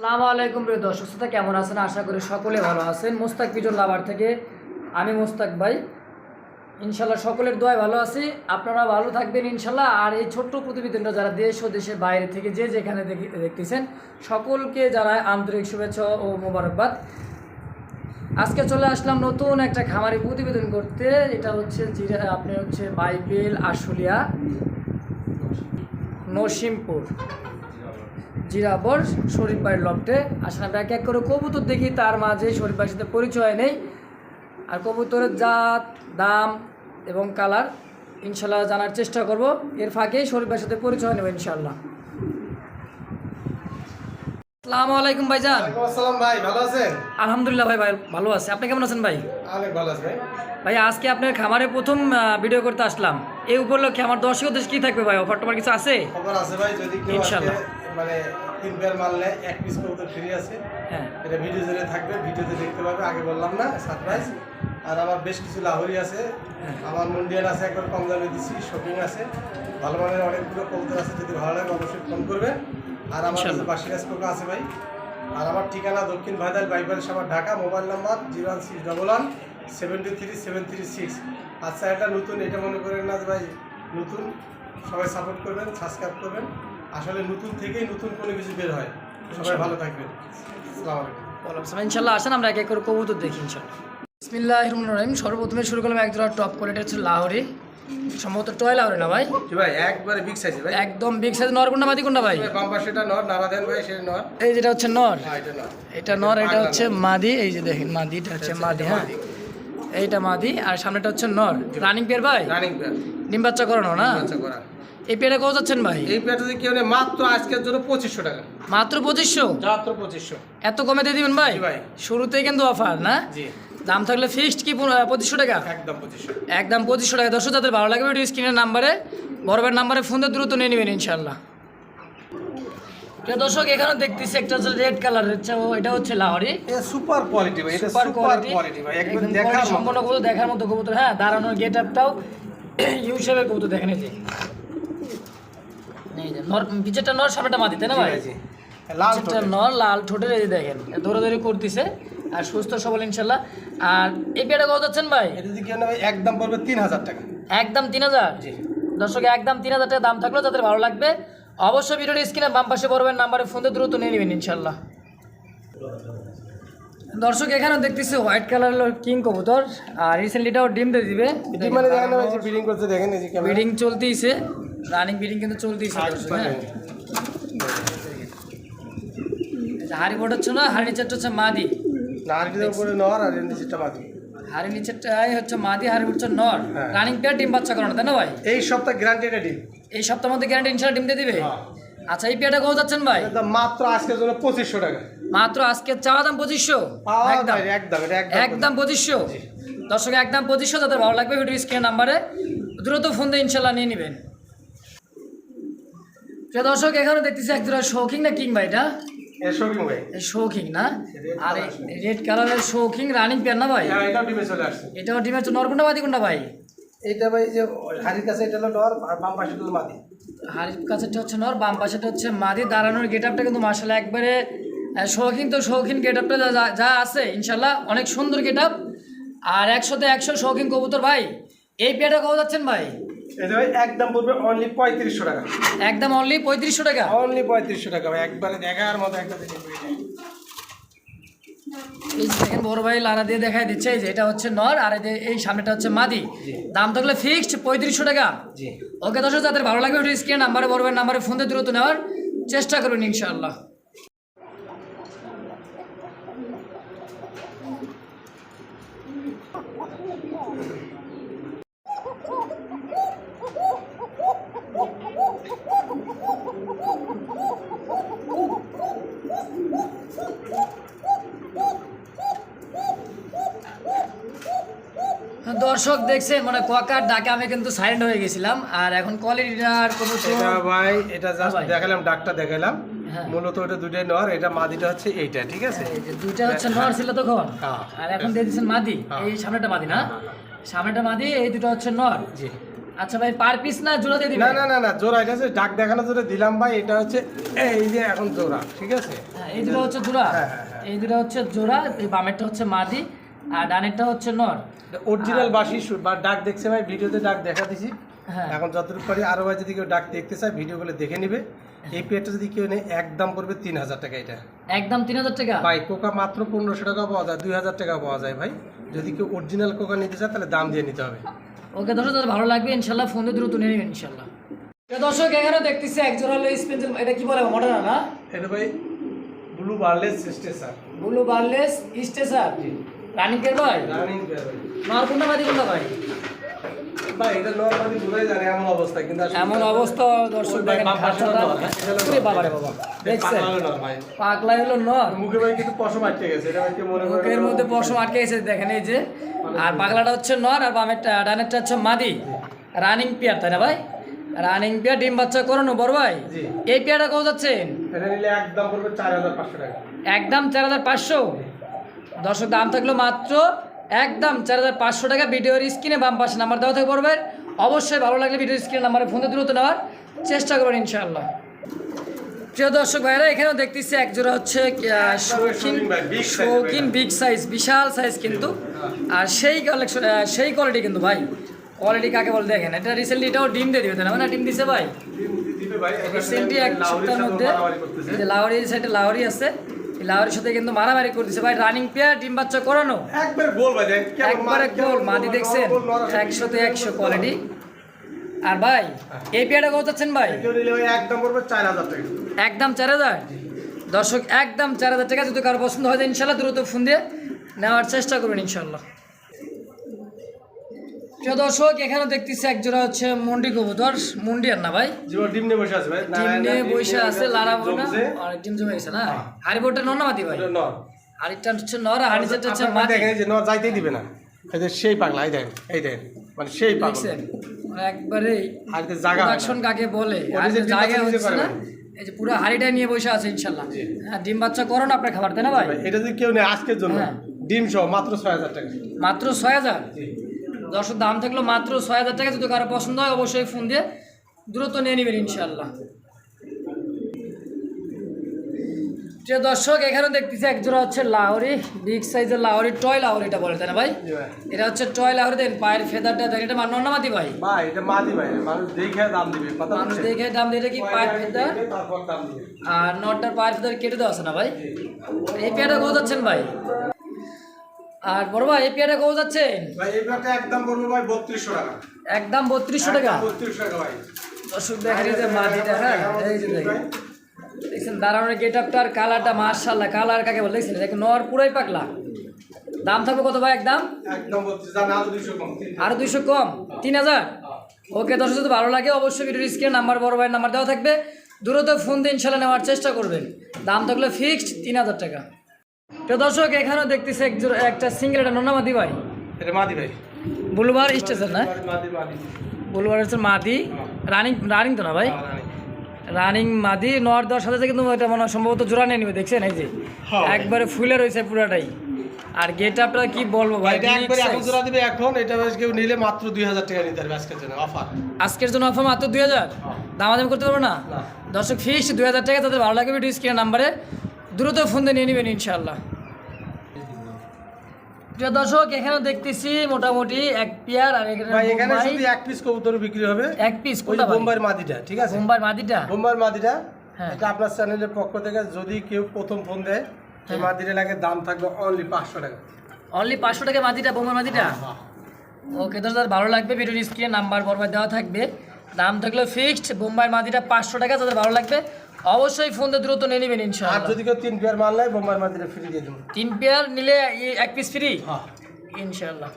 আসসালামু আলাইকুম প্রিয় দর্শক শ্রোতা, কেমন আছেন? আশা করি সকলে ভালো আছেন। মোস্তাক পিজন লাভার থেকে আমি মোস্তাক ভাই। ইনশাল্লাহ সকলের দোয়ায় ভালো আছি। আপনারা ভালো থাকবেন ইনশাল্লাহ আর এই ছোট্ট প্রতিবেদনটা যারা দেশ ও দেশের বাইরে থেকে যে যেখানে দেখি- দেখতেছেন, সকলকে যারা আন্তরিক শুভেচ্ছা ও মোবারকবাদ। আজকে চলে আসলাম নতুন একটা খামারি প্রতিবেদন করতে। এটা হচ্ছে জিরা আপনি হচ্ছে বাইবেল আশুলিয়া, নসিমপুর। জিরাবর শরীফ ভাইয়ের লফটে আসলে আমরা এক এক করে কবুতর দেখি তার মাঝে শরীফ ভাইয়ের সাথে পরিচয় নেই। আর কবুতরের জাত দাম এবং কালার ইনশাল্লাহ জানার চেষ্টা করব। এর ফাঁকেই শরীফ ভাইয়ের সাথে পরিচয় নেব ইনশাল্লাহ আসসালামু আলাইকুম ভাইজান। ওয়ালাইকুম আসসালাম ভাই ভালো আছেন? আলহামদুলিল্লাহ ভাই ভাই ভালো আছে। আপনি কেমন আছেন ভাই? অনেক ভালো আছে ভাই। ভাই আজকে আপনার খামারে প্রথম ভিডিও করতে আসলাম। এই উপলক্ষে আমার দর্শক কি থাকবে ভাই? অফার টফার কিছু আছে? ভাই যদি মানে তিন পেয়ার মারলে এক পিস কবুতর ফ্রি আছে হ্যাঁ। এটা ভিডিও জুড়ে থাকবে ভিডিওতে দেখতে পাবে আগে বললাম না সারপ্রাইজ আর আমার বেশ কিছু লাহরি আছে। হ্যাঁ। আমার মুন্ডিয়ান আছে একবার কম দামে দিচ্ছি শপিং আছে। ভালো মানের অনেকগুলো কবুতর আছে যদি ভালো লাগে অবশ্যই ফোন করবেন। আর আমার। বাসিরাজ কোকা আছে ভাই। আর আমার ঠিকানা দক্ষিণ ভাইদাল বাইপাল summer Dhaka mobile number zero one six double one seventy three seven three six. আচ্ছা এটা নতুন এটা মনে করেন না ভাই নতুন। সবাই সাপোর্ট করবেন সাবস্ক্রাইব করবেন। আসলে নতুন থেকেই নতুন কোনো কিছু বের হয়। সবাই ভালো থাকবেন। আসসালামু আলাইকুম। ইনশাল্লাহ আসেন আমরা এক এক করে কবুতর দেখি ইনশাল্লাহ। বিসমিল্লাহ রহিম। সর্বপ্রথমে শুরু করলাম এক জোড়া টপ কোয়ালিটি হচ্ছে লাহোরি। সম্ভবত টয় লাহোরি না ভাই? জি ভাই একবারে বিগ সাইজ ভাই। একদম বিগ সাইজ নর কোনটা মাদি কোনটা ভাই? বাম পাশেটা নর নারা দেন ভাই সেটা নর। এই যেটা হচ্ছে নর? হ্যাঁ এটা নর। এটা হচ্ছে মাদি। এই যে দেখেন মাদি এটা হচ্ছে মাদি হ্যাঁ। এইটা মাদি আর সামনেটা হচ্ছে নর। রানিং পেয়ার ভাই? রানিং পেয়ার ডিম বাচ্চা করানো না? আচ্ছা করা এই পেয়ারে কত যাচ্ছেন ভাই? এই পেয়ারটা যদি কেউ মাত্র আজকের জন্য পঁচিশশো টাকা। মাত্র পঁচিশশো? মাত্র পঁচিশশো। এত কমে দিয়ে দিবেন ভাই? ভাই। শুরুতেই কিন্তু অফার না? জি। দাম থাকলে ফিক্সড কি পঁচিশশো টাকা? একদম পঁচিশশো। একদম পঁচিশশো টাকা। দর্শক যাদের ভালো লাগবে ভিডিও স্ক্রিনের নাম্বারে বড়বের নাম্বারে ফোন দিয়ে দ্রুত নিয়ে নেবেন ইনশাল্লাহ দর্শক এখানে দেখতেছি একটা হচ্ছে রেড কালার হচ্ছে এটা হচ্ছে লাহরি। সুপার কোয়ালিটি ভাই এটা সুপার কোয়ালিটি ভাই একদম দেখার সম্পূর্ণ কবুতর দেখার মতো কবুতর। হ্যাঁ দাঁড়ানোর গেট আপটাও ইউ শেপের কবুতর দেখেন এই যে। এই যে নর পিছেরটা নর সামনেটা মাদি তাই না ভাই? জি, জি। লাল ঠোঁটের। নর লাল ঠোঁটের এই দেখেন দৌড়াদৌড়ি করতেছে আর সুস্থ সবল ইনশাল্লাহ। আর এই পেয়ারা কত যাচ্ছেন ভাই? এটা যদি কেউ নেয় একদম পড়বে তিন হাজার টাকা। একদম তিন হাজার? জি। দর্শক একদম তিন হাজার টাকা দাম থাকলেও যাদের ভালো লাগবে অবশ্যই ভিডিওর স্ক্রিনে বাম পাশে পড়বেন নাম্বারে ফোন দিয়ে দ্রুত নিয়ে নেবেন ইনশাল্লাহ। দর্শক এখানে দেখতেছি হোয়াইট কালার কিং কবুতর আর রিসেন্টলিটাও ডিম দিয়ে দিবে। এটি মানে দেখেন না, বিডিং করতে দেখেন এই ক্যামেরা বিডিং চলতেইছে রানিং বিডিং কিন্তু চলতেইছে দর্শক হ্যাঁ। হাড়ি বোর্ড হচ্ছে না হাড়ি নিচেরটা হচ্ছে মাদি। নারীদের উপরে নর আর নিচেরটা মাটি হাড়ি নিচেরটাই হচ্ছে মাদি হাড়ি হচ্ছে নর। হ্যাঁ। রানিং পেয়ার ডিম বাচ্চা করানো তাই না ভাই? এই সপ্তাহ গ্যারান্টি রেডি এই সপ্তাহের মধ্যে গ্যারান্টি ইনশাল্লাহ ডিম দিয়ে দিবে? হ্যাঁ। আচ্ছা এই পেয়ারটা কত যাচ্ছেন ভাই? মাত্র আজকের জন্য পঁচিশশো টাকা। মাত্র আজকে চাওয়া দাম পঁচিশশো? পাওয়া একদম। যায় একদম এটা একদম একদম পঁচিশশো। দর্শক একদম পঁচিশশো যাদের ভালো লাগবে ভিডিও স্ক্রিন নাম্বারে দ্রুত ফোন দিয়ে ইনশাল্লাহ নিয়ে নেবেন। প্রিয় দর্শক এখানে দেখতেছি এক জোড়া শৌখিং না কিং ভাই এটা? এর শোকিং ভাই। এই শৌখিং না? আর রেড কালারের শৌখিং রানিং পেয়ার না ভাই? হ্যাঁ এটাও ডিমে চলে আসছে। এটাও ডিমের নরকুন্ডা বাদি কোনটা ভাই? এইটা ভাই যে হাড়ির কাছে এটা হলো নর আর বাম পাশে হলো হাড়ির কাছেটা হচ্ছে নর বাম পাশেটা হচ্ছে মাদি। দাঁড়ানোর গেট আপটা কিন্তু মার্শাল একবারে শৌখিন তো শৌখিন গেট আপটা যা- যা আছে ইনশাল্লাহ অনেক সুন্দর গেট আপ আর একশোতে একশো শৌখিন কবুতর ভাই। এই পেয়ারটা কত যাচ্ছেন ভাই? একদম পড়বে অনলি পঁয়ত্রিশশো টাকা। একদম অনলি পঁয়ত্রিশশো টাকা। অনলি পঁয়ত্রিশশো টাকা একবারে দেখার মতো একটা। এই দেখেন বড় ভাই লারা দিয়ে দেখাই দিচ্ছে এই যে এটা হচ্ছে নর আর এই যে এই সামনেটা হচ্ছে মাদি। দাম থাকলে ফিক্সড পঁয়ত্রিশশো টাকা। ওকে দর্শক যাদের ভালো লাগবে স্ক্রিন নাম্বারে বড় ভাইয়ের নাম্বারে ফোন দিয়ে দ্রুত নেওয়ার চেষ্টা করুন ইনশাআল্লাহ। দর্শক দেখছে মানে কোয়াকার ডাকে আমি কিন্তু সাইলেন্ট হয়ে গেছিলাম। আর এখন কোয়ালিটিটার কোনো এটা ভাই এটা জাস্ট ভাই। দেখালাম ডাকটা দেখালাম। হ্যাঁ। মূলত ওটা দুটাই নর এটা মাদিটা হচ্ছে এইটা ঠিক আছে? দুইটা হচ্ছে নর ছিল তখন হ্যাঁ। আর এখন দিয়ে দিচ্ছেন মাদি। হ্যাঁ। এই সামনেটা মাদি না? সামনেটা মাদি এই দুটো হচ্ছে নর। জি। আচ্ছা ভাই পার পিস না জোড়া দিয়ে দিবেন? না না না না জোড়া এটা হচ্ছে ডাক দেখানোর জন্য দিলাম ভাই এটা হচ্ছে এই যে এখন জোড়া ঠিক আছে? হ্যাঁ, এই দুটো হচ্ছে জোড়া। হ্যাঁ, হ্যাঁ, হ্যাঁ। এই দুটো হচ্ছে জোড়া এই বামেরটা হচ্ছে মাদি। আর ডানেরটা হচ্ছে নর। অরিজিনাল বাসি বা ডাক দেখছে ভাই ভিডিওতে ডাক দেখা দিছি। হ্যাঁ। এখন যতটুকু পারি আরও ভাই যদি কেউ ডাক দেখতে চায় ভিডিওগুলো দেখে নিবে। এই পেয়ারটা যদি কেউ নেয় একদম পড়বে তিন হাজার টাকা এটা। একদম তিন হাজার টাকা? ভাই কোকা মাত্র পনেরোশো টাকা পাওয়া যায় দুই হাজার টাকা পাওয়া যায় ভাই। যদি কেউ অরিজিনাল কোকা নিতে চায় তাহলে দাম দিয়ে নিতে হবে। ওকে দর্শক তাদের ভালো লাগবে ইনশাল্লাহ ফোন দ্রুত নিয়ে নেবেন ইনশাল্লাহ। দর্শক এখানে দেখতেছি এক হলো এটা কি বলে মডার্ন না? এটা ভাই ব্লু বার্লেস স্টেশন ব্লু বার্লেস স্টেশন রানিকের ভাই ভাই নর কোনটা কোনটা এমন অবস্থা দর্শক দেখেন। বাবা রে বাবা। দেখছেন? পাগলা হলো নর ভাই। মুখে কিন্তু পশম আটকে গেছে মুখের মধ্যে পশম আটকে গেছে দেখেন এই যে। আর পাগলাটা হচ্ছে নর আর বামেরটা ডানেরটা হচ্ছে মাদি। রানিং পেয়ার তাই না ভাই? রানিং পেয়ার ডিম বাচ্চা করানো বড় ভাই? এই পেয়ারটা কত যাচ্ছেন? নিলে একদম চার হাজার পাঁচশো একদম চার হাজার পাঁচশো? দর্শক দাম থাকল মাত্র একদম চার হাজার পাঁচশো টাকা। ভিডিওর স্ক্রিনে বাম পাশে নাম্বার দেওয়া থেকে পড়বে অবশ্যই ভালো লাগলে ভিডিওর স্ক্রিনে নাম্বারে ফোনে দ্রুত নেওয়ার চেষ্টা করবেন ইনশাআল্লাহ। প্রিয় দর্শক ভাইরা এখানেও দেখতেছি এক জোড়া হচ্ছে শৌখিন শৌখিন বিগ সাইজ বিশাল সাইজ কিন্তু। আর সেই কালেকশন সেই কোয়ালিটি কিন্তু ভাই। কোয়ালিটি কাকে বলে দেখেন? এটা রিসেন্টলি এটাও ডিম দিয়ে দিবে না? মানে ডিম দিছে ভাই? রিসেন্টলি এক সপ্তাহের মধ্যে লাউরি সাইডে লাউরি আছে। লাউরির সাথে কিন্তু মারামারি করতেছে। ভাই রানিং প্লেয়ার ডিম বাচ্চা করানো। একবার গোল ভাই একবারে গোল মাদি দেখছেন। একশোতে একশো কোয়ালিটি আর ভাই এই পেয়ারটা কত চাচ্ছেন ভাই? একদম পড়বে চার হাজার টাকা। একদম চার হাজার? দর্শক একদম চার হাজার টাকা যদি কারও পছন্দ হয় ইনশাল্লাহ দ্রুত ফোন দিয়ে নেওয়ার চেষ্টা করুন ইনশাল্লাহ। প্রিয় দর্শক এখানে দেখতেছি এক জোড়া হচ্ছে মন্ডি কবুতর। মন্ডি আর না ভাই? ডিম নিয়ে বসে আছে ভাই। ডিম নিয়ে বসে আছে লারা বোনা আর ডিম জমে গেছে না? হারিবোটা নর না ভাই? নর। আরেকটা হচ্ছে নর আর হচ্ছে দেখেন যে নর যাইতেই দিবে না। এই যে সেই পাগলা এই দেখেন এই দেখেন মানে সেই পাগলা। দেখছেন? একবারে এতে জায়গা হয় কাকে বলে? জায়গা হচ্ছে না? এই যে পুরো হাড়িটা নিয়ে বসে আছে ইনশাল্লাহ। জি। হ্যাঁ ডিম বাচ্চা করো না আপনার খাবার তাই না ভাই? এটা যদি কেউ নেই আজকের জন্য হ্যাঁ। ডিম সহ মাত্র ছয় হাজার টাকা। মাত্র ছয় হাজার। দর্শক দাম থাকল মাত্র ছয় হাজার টাকা। যদি কারও পছন্দ হয় অবশ্যই ফোন দিয়ে দ্রুত নিয়ে নেবেন ইনশাল্লাহ যে দর্শক এখানে দেখতেছি একজোড়া হচ্ছে লাহরি বিগ সাইজের লাহরি টয় লাহরিটা বলে তাই না ভাই? এটা হচ্ছে টয় লাহরি দেন পায়ের ফেদারটা দেন। এটা মান্য না মাতি ভাই? ভাই এটা ভাই। মানুষ দেখে দাম দিবে মানুষ দেখে দাম কি পায়ের ফেদার আর নটটার পায়ের ফেদার কেটে দেওয়া আছে না ভাই? এই পেয়ারটা কত যাচ্ছেন ভাই? আর বড় ভাই এই পেয়ারটা কত যাচ্ছেন? ভাই এই ব্যাগটা একদম পড়বে ভাই বত্রিশশো টাকা। একদম বত্রিশশো টাকা? বত্রিশশো টাকা ভাই। দর্শক দেখেন এই যে মাটিটা হ্যাঁ? এই যে দেখেন। দেখছেন দাঁড়ানোর গেট আপটার কালারটা মার্শাল্লাহ কালার কাকে বলে? দেখছেন দেখুন নর পুরাই পাকলা দাম থাকবে কত ভাই একদম? একদম বত্রিশ যা না তো দুইশো কম আরও দুইশো কম? তিন হাজার? ওকে দর্শক যদি ভালো লাগে অবশ্যই ভিডিও স্ক্রিনে নাম্বার বড় ভাইয়ের নাম্বার দেওয়া থাকবে। দ্রুত ফোন দিয়ে ইনশাল্লাহ নেওয়ার চেষ্টা করবেন। দাম থাকলে ফিক্সড তিন হাজার টাকা। তো দর্শক এখানেও দেখতেছে একটা সিঙ্গেল একটা নন্নামাদি ভাই? এটা মাদি ভাই। বুলবার স্টেশন না? মাদি মাদি। বুলবার মাদি। রানিং রানিং তো না ভাই? হ্যাঁ, রানিং। মাদি নর দেওয়ার সাথে কিন্তু এটা মনে হয় সম্ভবত জোড়া নিয়ে নিবে দেখছেন এই যে? হ্যাঁ। একবারে ফুলে রয়েছে পুরাটাই। আর গেট আপটা কি বলব ভাই? এটা একবারে এখন জোড়া দিবে এখন এটা কেউ নিলে মাত্র দুই হাজার টাকা নিতে পারবে আজকের জন্য অফার আজকের জন্য অফার মাত্র দুই হাজার? দামাদামি করতে পারব না। দর্শক ফিক্স দুই হাজার টাকা তাদের ভালো লাগবে ভিডিও স্ক্রিনের নাম্বারে দ্রুত ফোন দিয়ে নিয়ে নেবেন ইনশাল্লাহ প্রিয় দর্শক এখানে দেখতেছি মোটামুটি এক পেয়ার আর এখানে ভাই এখানে শুধু এক পিস কবুতর বিক্রি হবে। এক পিস কোনটা বোম্বাইয়ের মাদিটা ঠিক আছে? বোম্বাই মাদিটা? বোম্বাইয়ের মাদিটা। হ্যাঁ। এটা আপনার চ্যানেলের পক্ষ থেকে যদি কেউ প্রথম ফোন দেয় এই হ্যাঁ। মাদিটা লাগে দাম থাকবে অনলি পাঁচশো টাকা। অনলি পাঁচশো টাকা মাদিটা বোম্বাই মাদিটা? হ্যাঁ। ওকে তাদের ভালো লাগবে ভিডিওর স্ক্রিনে নাম্বার বরবার দেওয়া থাকবে। দাম থাকলে ফিক্সড বোম্বাই মাদিটা পাঁচশো টাকা তাদের ভালো লাগবে অবশ্যই ফোন দিয়ে দ্রুত নিয়ে নেবেন ইনশাআল্লাহ। আর যদি কেউ তিন পেয়ার মাল নেয় বোম্বাইয়ের মাদিটা ফ্রি দিয়ে দেবো। তিন পেয়ার নিলে এক পিস ফ্রি হ্যাঁ। ইনশাআল্লাহ।